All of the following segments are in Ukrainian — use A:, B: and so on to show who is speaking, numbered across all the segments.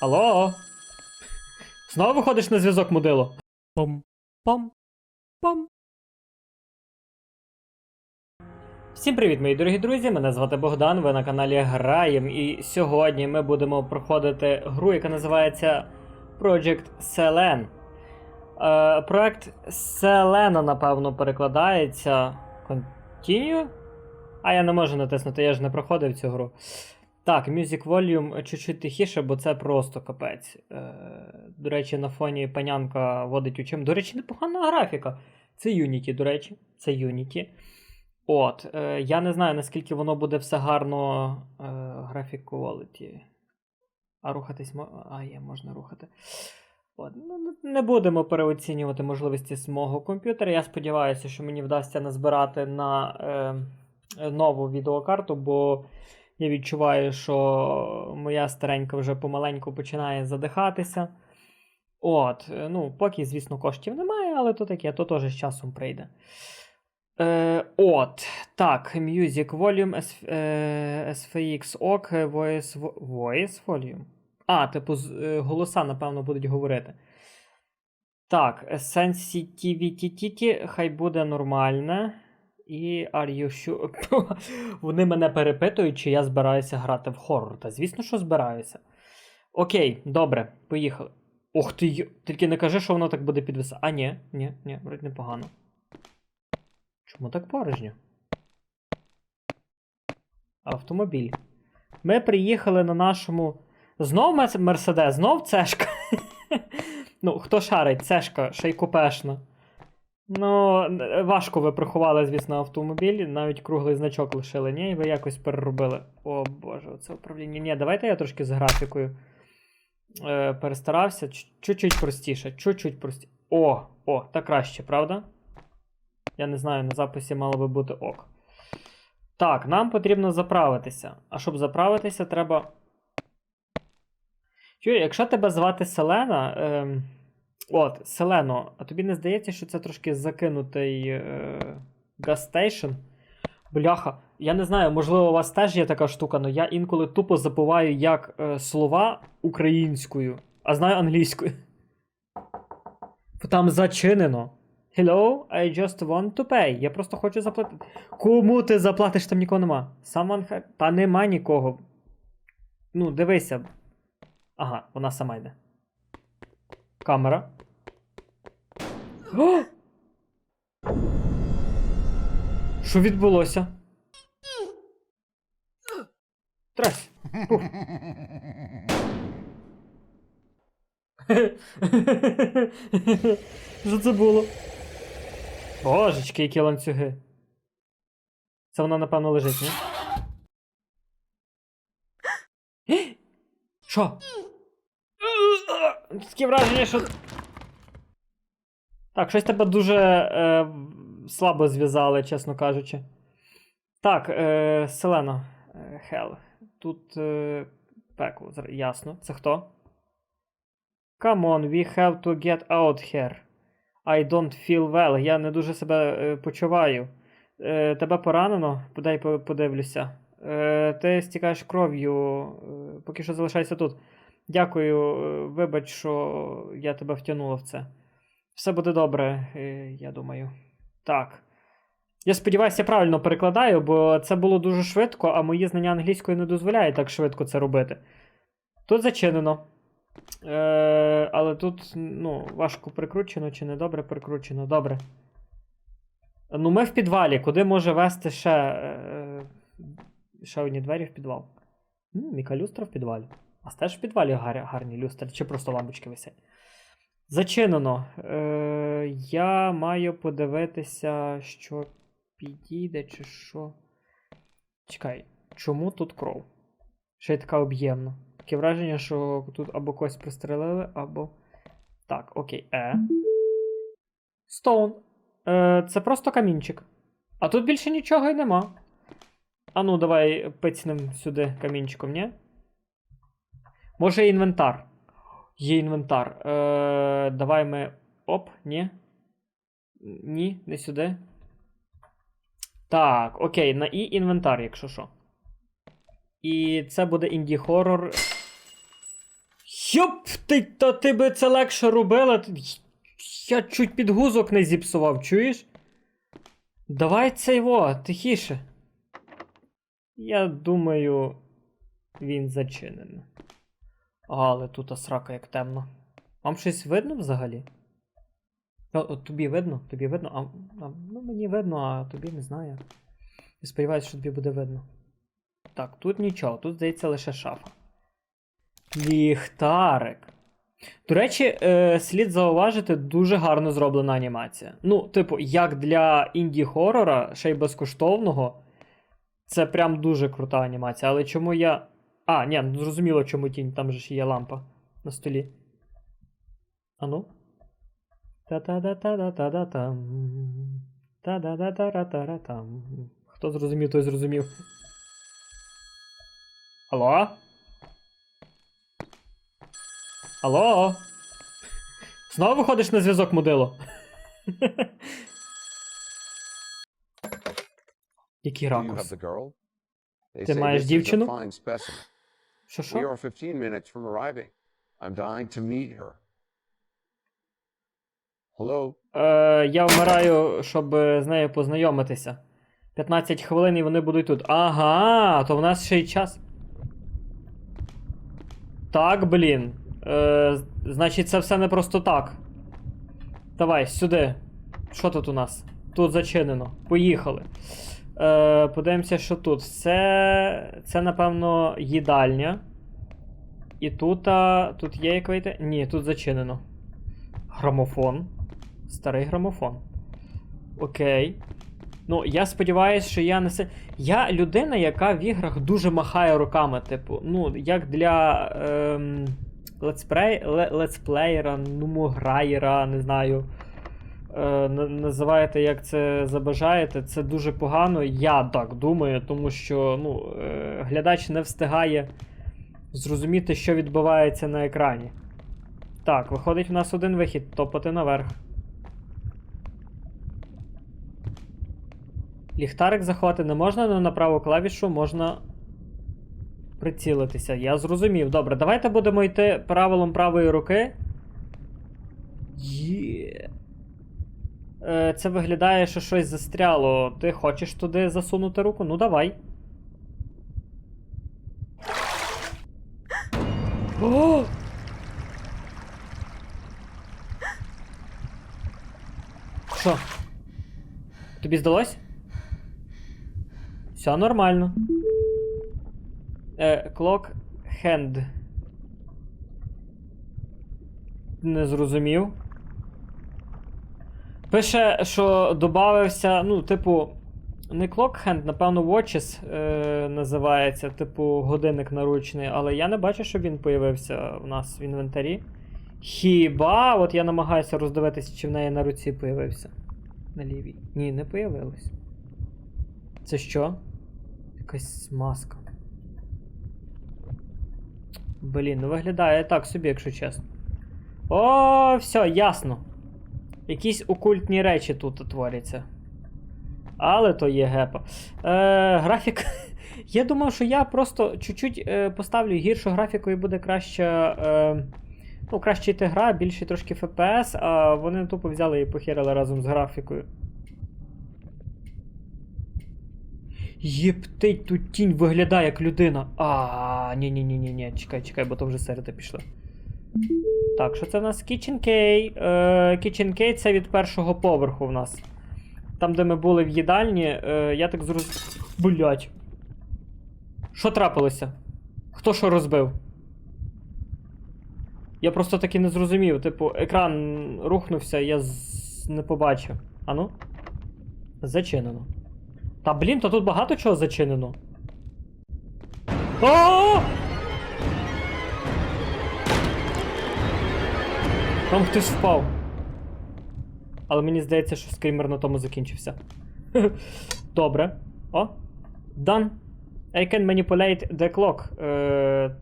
A: Алло? Знову виходиш на зв'язок, мудило? Пом. Пом. Пом. Всім привіт, мої дорогі друзі! Мене звати Богдан, ви на каналі Граєм. І сьогодні ми будемо проходити гру, яка називається Project Selen. Е, проект Селена, напевно, перекладається. Continue? А я не можу натиснути, я ж не проходив цю гру. Так, Music Volume чуть-чуть тихіше, бо це просто капець. Е, до речі, на фоні панянка водить очим. До речі, непогана графіка. Це Unity, до речі, це Unity. От, е, я не знаю, наскільки воно буде все гарно е, графік quality. А рухатись. А, є, можна рухати. От, ну, не будемо переоцінювати можливості з мого комп'ютера. Я сподіваюся, що мені вдасться назбирати на е, нову відеокарту, бо я відчуваю, що моя старенька вже помаленьку починає задихатися. От, е, ну, поки, звісно, коштів немає, але то таке, то теж з часом прийде. Е, от, так, Music Volume, е, SFX OK, Voice, Voice Volume. А, типу, з- е, голоса, напевно, будуть говорити. Так, Sensitivity, хай буде нормальне. І Are you sure? Вони мене перепитують, чи я збираюся грати в хоррор. Та звісно, що збираюся. Окей, добре, поїхали. Ух ти, тільки не кажи, що воно так буде підвисати. А, ні, ні, ні, вроді непогано. Чому так порожньо? Автомобіль. Ми приїхали на нашому. Знов Мерседес, знов цешка. ну, хто шарить, цешка, ще й купешна. Ну, важко ви приховали, звісно, автомобіль, навіть круглий значок лишили, ні, і ви якось переробили. О боже, це управління. Ні, давайте я трошки з графікою е, перестарався. Чуть-чуть простіше, чуть-чуть простіше. О, о, так краще, правда? Я не знаю, на записі мало би бути ок. Так, нам потрібно заправитися. А щоб заправитися, треба. Чує, якщо тебе звати Селена. Ем... От, Селено, а тобі не здається, що це трошки закинутий е... гастейшн? Бляха, я не знаю, можливо, у вас теж є така штука, але я інколи тупо забуваю як е, слова українською, а знаю англійською. Там зачинено. Hello, I just want to pay. Я просто хочу заплатити. Кому ти заплатиш, там нікого нема. Someone ha... Та нема нікого. Ну, дивися. Ага, вона сама йде. Камера. Що відбулося? Трась. Пух. Що це було? Божечки, які ланцюги. Це вона, напевно, лежить, ні? Що? Таке враження, що. Так, щось тебе дуже е, слабо зв'язали, чесно кажучи. Так, е, Селено. Е, Хел. Тут е, пекло, ясно. Це хто? Come on, we have to get out here. I don't feel well. Я не дуже себе е, почуваю. Е, тебе поранено? Подай подивлюся. Е, ти стікаєш кров'ю. Е, поки що залишайся тут. Дякую, е, вибач, що я тебе втягнула в це. Все буде добре, е, я думаю. Так. Я сподіваюся, я правильно перекладаю, бо це було дуже швидко, а мої знання англійської не дозволяють так швидко це робити. Тут зачинено. Е, але тут, ну, важко прикручено чи не добре прикручено. Добре. Ну, ми в підвалі. Куди може вести ще, е, ще одні двері в підвал? М, Міка люстра в підвалі. А теж в підвалі гар, гарні люстри, чи просто лампочки висять. Зачинено. Е, я маю подивитися, що підійде, чи що. Чекай, чому тут кров? Ще й така об'ємна. Таке враження, що тут або когось пристрелили, або. Так, окей. Е. Стоун. Е, це просто камінчик. А тут більше нічого й нема. А ну, давай пицнем сюди камінчиком, ні? Може інвентар. Є інвентар. Е, давай ми. Оп, ні. Ні, не сюди. Так, окей, на І інвентар, якщо що. І це буде інді хоррор. Йоп, ти, та ти би це легше робила. Я чуть підгузок не зіпсував, чуєш? Давай цей во, тихіше. Я думаю, він зачинений. Але тут срака як темно. Вам щось видно взагалі? От тобі видно? Тобі видно? А, а, ну мені видно, а тобі не знаю. Я сподіваюся, що тобі буде видно. Так, тут нічого, тут здається лише шафа. Ліхтарик. До речі, е, слід зауважити, дуже гарно зроблена анімація. Ну, типу, як для інді-хорора, ще й безкоштовного, це прям дуже крута анімація. Але чому я. А, ні, ну зрозуміло, чому тінь, там же ж є лампа на столі. Ану. Та-та-да-та-да-та-да-там. Та-да-да-та-ра-та-ра-там. Хто зрозумів, той зрозумів. Алло? Алло? Знову виходиш на зв'язок, мудило? Який ракурс? Ти маєш дівчину?
B: Specimen.
A: Що
B: We are 15 minutes from arriving. I'm dying to meet her. Hello?
A: Е, я вмираю, щоб е, з нею познайомитися. 15 хвилин і вони будуть тут. Ага, то в нас ще й час. Так, блін. Е, значить, це все не просто так. Давай, сюди. Що тут у нас? Тут зачинено. Поїхали. Е, подивимося, що тут. Це. Це, напевно, їдальня. І тут. А, тут є як вийти? Ні, тут зачинено. Грамофон. Старий грамофон. Окей. Ну, я сподіваюся, що я не се. Я людина, яка в іграх дуже махає руками. Типу, ну, як для ем, летсплеєра, нумограєра, не знаю. Е, на- називаєте, як це забажаєте, це дуже погано. Я так думаю, тому що ну, е, глядач не встигає зрозуміти, що відбувається на екрані. Так, виходить, в нас один вихід топати наверх. Ліхтарик заховати не можна, але на праву клавішу можна прицілитися. Я зрозумів. Добре, давайте будемо йти правилом правої руки. Є. Е, Це виглядає, що щось застряло. Ти хочеш туди засунути руку? Ну давай. О! Що? Тобі здалось? Все нормально. Е, clock hand. Не зрозумів. Пише, що додався, ну, типу, не clock hand, напевно, watches е, називається, типу, годинник наручний, але я не бачу, щоб він появився у нас в інвентарі. Хіба, от я намагаюся роздивитися, чи в неї на руці появився. На лівій. Ні, не появилось. Це що? Якась маска. Блін, ну виглядає так собі, якщо чесно. О, все, ясно. Якісь окультні речі тут творяться. Але то є гепа. Е, графік. Я думав, що я просто чуть-чуть е, поставлю гіршу графіку і буде краща. Е, ну, краще йти гра, більше трошки FPS, а вони тупо взяли і похерили разом з графікою. Єптить, тут тінь виглядає як людина. А, ні ні ні ні ні чекай, чекай, бо то вже середа пішла. Так, що це в нас? Kitchen Key. Е, це від першого поверху в нас. Там, де ми були в їдальні, е, я так зроз... Блять. Що трапилося? Хто що розбив? Я просто таки не зрозумів. Типу, екран рухнувся, я з... не побачив. Ану? Зачинено. Та блін, то тут багато чого зачинено. О! Там хтось впав. Але мені здається, що скрімер на тому закінчився. Добре. О. Done. I can manipulate the clock. Е...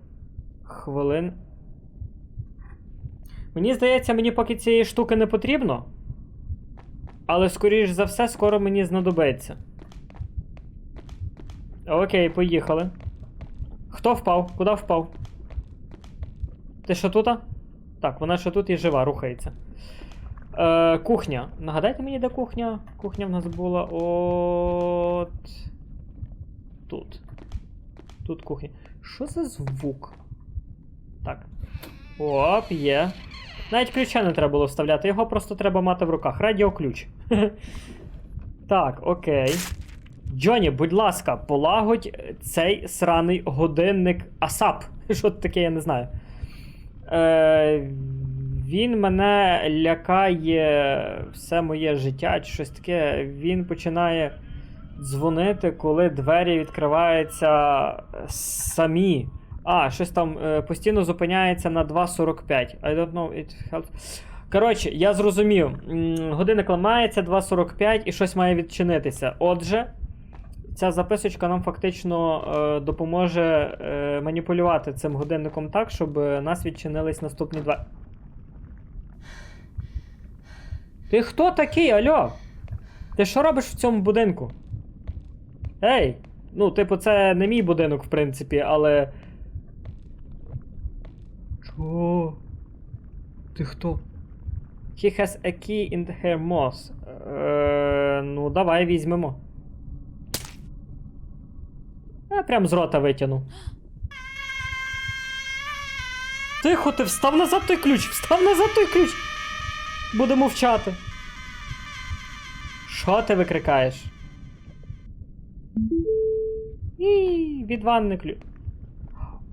A: Хвилин. Мені здається, мені поки цієї штуки не потрібно. Але, скоріш за все, скоро мені знадобиться. Окей, поїхали. Хто впав? Куди впав? Ти що тут? Так, вона ще тут і жива, рухається. Е, кухня. Нагадайте мені, де кухня? Кухня в нас була от. Тут. Тут кухня. Що за звук? Так. Оп, є. Навіть ключа не треба було вставляти, його просто треба мати в руках. Радіоключ. Так, окей. Джоні, будь ласка, полагодь цей сраний годинник ASAP. Що це таке, я не знаю. Е, він мене лякає все моє життя чи щось таке. Він починає дзвонити, коли двері відкриваються самі. А, щось там е, постійно зупиняється на 2.45. I don't know, it helps. Коротше, я зрозумів. Годинник ламається 2.45 і щось має відчинитися. Отже, ця записочка нам фактично е, допоможе е, маніпулювати цим годинником так, щоб е, нас відчинились наступні два. Ти хто такий, альо? Ти що робиш в цьому будинку? Ей! Ну, типу, це не мій будинок, в принципі, але. Чого? Ти хто? He has a key in her moss. Е, ну, давай візьмемо. Я прям з рота витягну. Тихо, ти встав назад той ключ! Встав назад той ключ! Буду мовчати. Що ти викрикаєш? І від ванни ключ.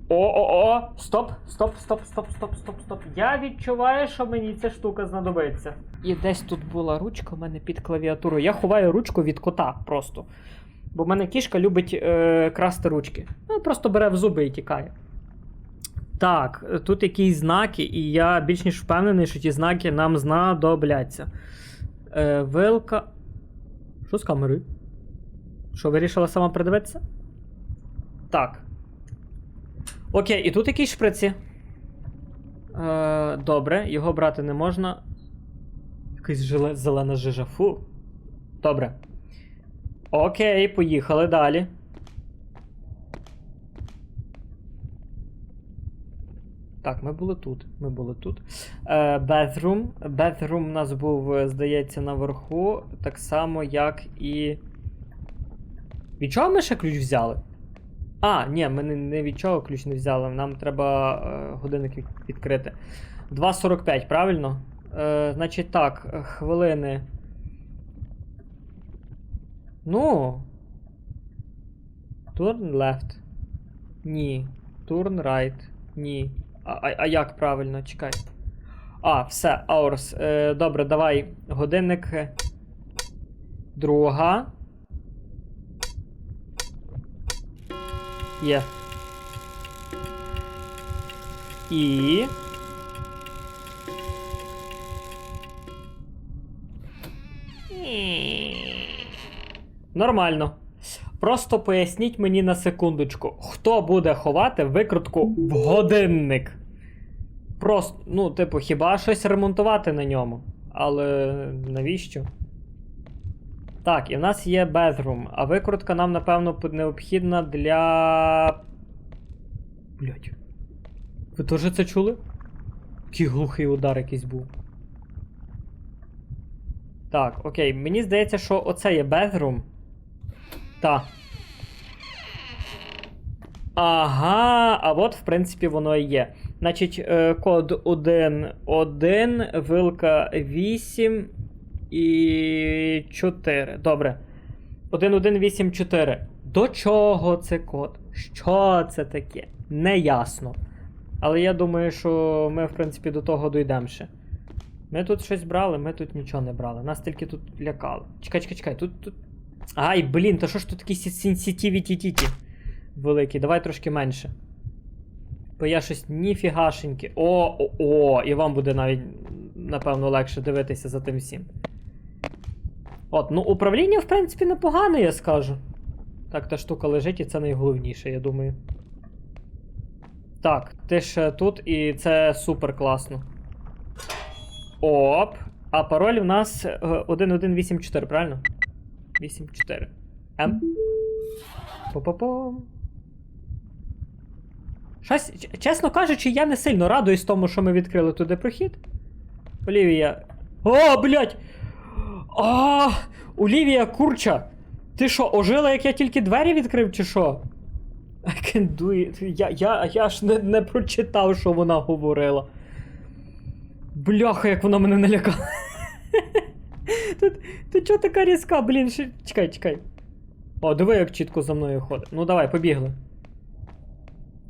A: О-о-о! Стоп! Стоп, стоп, стоп, стоп, стоп, стоп. Я відчуваю, що мені ця штука знадобиться. І десь тут була ручка в мене під клавіатурою. Я ховаю ручку від кота просто. Бо в мене кішка любить е, красти ручки. Ну, просто бере в зуби і тікає. Так, тут якісь знаки, і я більш ніж впевнений, що ті знаки нам знадобляться. Е, вилка. Що з камерою? Що, вирішила сама придивитися? Так. Окей, і тут якісь шприці. Е, добре, його брати не можна. Жиле- зелена жижа. Фу. Добре. Окей, поїхали далі. Так, ми були тут. Ми були тут. Bathroom. Bathroom у нас був, е, здається, наверху. Так само, як і. Від чого ми ще ключ взяли? А, ні, ми не, не від чого ключ не взяли. Нам треба е, годинник відкрити. 2.45, правильно? Е, значить так, е, хвилини. Ну. Turn left. Ні. Turn right. Ні. А, а, а як правильно? Чекай. А, все, hours. Е, добре, давай. Годинник. Друга. Є. І. Нормально. Просто поясніть мені на секундочку, хто буде ховати викрутку в годинник? Просто, ну, типу, хіба щось ремонтувати на ньому? Але навіщо? Так, і в нас є bathroom, а викрутка нам, напевно, необхідна для. Блять. Ви теж це чули? Який глухий удар якийсь був. Так, окей, мені здається, що оце є bathroom. Та. Ага, а от, в принципі, воно і є. Значить, е, код 1, 1, вилка 8 і 4. Добре. 1, 1, 8, 4. До чого це код? Що це таке? Неясно. Але я думаю, що ми, в принципі, до того дійдемо ще. Ми тут щось брали, ми тут нічого не брали. Нас тільки тут лякали. Чекай, чекай, чекай, тут. тут... Ай, блін, то що ж тут такі сенситиві тіті великі? Давай трошки менше. Бо я щось ніфігашеньке. О, о, о, і вам буде навіть, напевно, легше дивитися за тим всім. От, ну управління, в принципі, непогане, я скажу. Так, та штука лежить, і це найголовніше, я думаю. Так, ти ж тут, і це супер класно. Оп. А пароль у нас е, 1184, правильно? 84. М. По-по-пом. Щось, чесно кажучи, я не сильно радуюсь тому, що ми відкрили туди прохід. Олівія. О, блядь! А, Олівія курча! Ти що, ожила, як я тільки двері відкрив, чи що? I can do it. Я, я, я ж не, не прочитав, що вона говорила. Бляха, як вона мене налякала. Тут, ти чого така різка, блін? Ще... Чекай, чекай. О, диви, як чітко за мною ходить. Ну давай, побігли.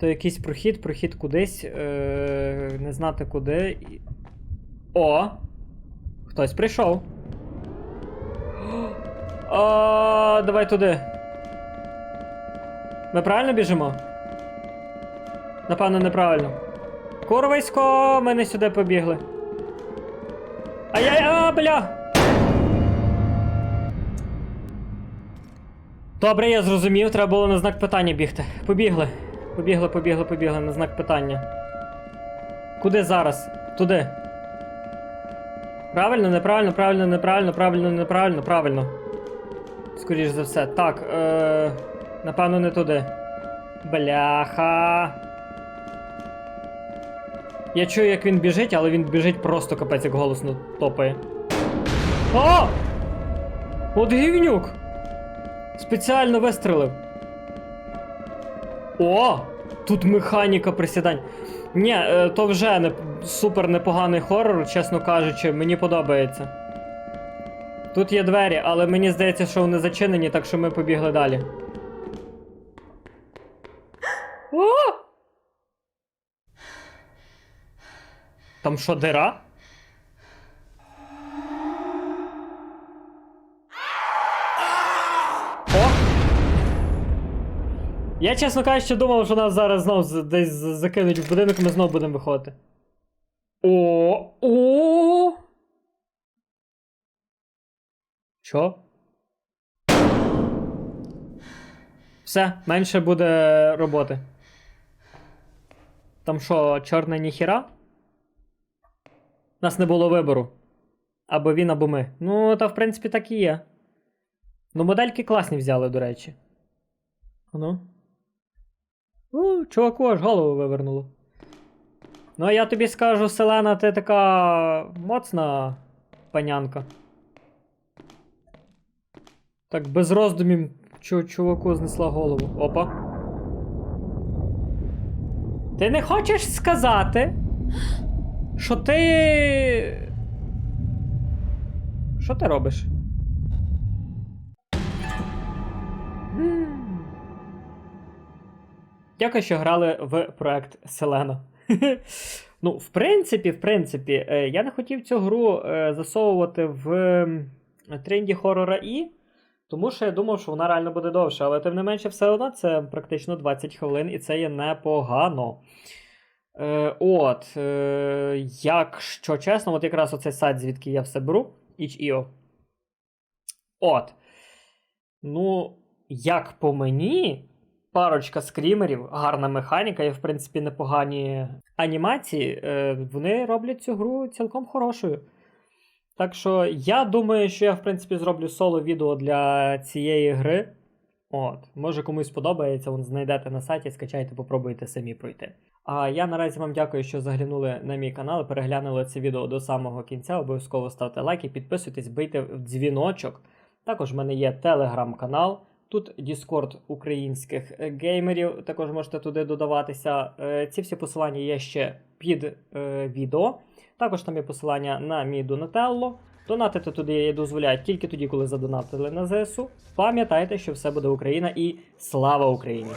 A: То якийсь прохід, прохід кудись. Е- не знати куди. О! Хтось прийшов. О, давай туди. Ми правильно біжимо? Напевно, неправильно. Курвисько, ми не сюди побігли. Ай-яй, а, бля! Добре, я зрозумів, треба було на знак питання бігти. Побігли. Побігли, побігли, побігли на знак питання. Куди зараз? Туди. Правильно, неправильно, правильно, неправильно, правильно, неправильно, правильно. Скоріш за все. Так, е... напевно, не туди. Бляха. Я чую, як він біжить, але він біжить просто капець як голосно топає. О! От гівнюк! Спеціально вистрелив. О! Тут механіка присідань. Ні, е, то вже не супер непоганий хорор, чесно кажучи, мені подобається. Тут є двері, але мені здається, що вони зачинені, так що ми побігли далі. О! Там що, дира? Я, чесно кажучи, думав, що нас зараз знов десь закинуть в будинок, і ми знов будемо виходити. О! О! Що? Все, менше буде роботи. Там що, чорна ніхіра? Нас не було вибору. Або він, або ми. Ну, та в принципі так і є. Ну, модельки класні взяли, до речі. Ну. У, чуваку аж голову вивернуло. Ну, а я тобі скажу, Селена, ти така моцна панянка. Так без роздумів чу чуваку знесла голову. Опа. Ти не хочеш сказати, що ти. Що ти робиш? Дякую, що грали в проект Селена. ну, в принципі, в принципі, е, я не хотів цю гру е, засовувати в тренді хорора І, тому що я думав, що вона реально буде довша, але тим не менше, все одно це практично 20 хвилин, і це є непогано. Е, от, е, якщо чесно, от якраз оцей сайт, звідки я все беру, itch.io. От. Ну, як по мені, парочка скрімерів, гарна механіка і, в принципі, непогані анімації, е, вони роблять цю гру цілком хорошою. Так що я думаю, що я, в принципі, зроблю соло відео для цієї гри. От, може комусь сподобається, вон знайдете на сайті, скачайте, попробуйте самі пройти. А я наразі вам дякую, що заглянули на мій канал, переглянули це відео до самого кінця. Обов'язково ставте лайки, підписуйтесь, бийте в дзвіночок. Також в мене є телеграм-канал. Тут Discord українських е, геймерів, також можете туди додаватися. Е, Ці всі посилання є ще під е, відео. Також там є посилання на мій Донателло. Донатити туди дозволяють тільки тоді, коли задонатили на ЗСУ. Пам'ятайте, що все буде Україна і слава Україні!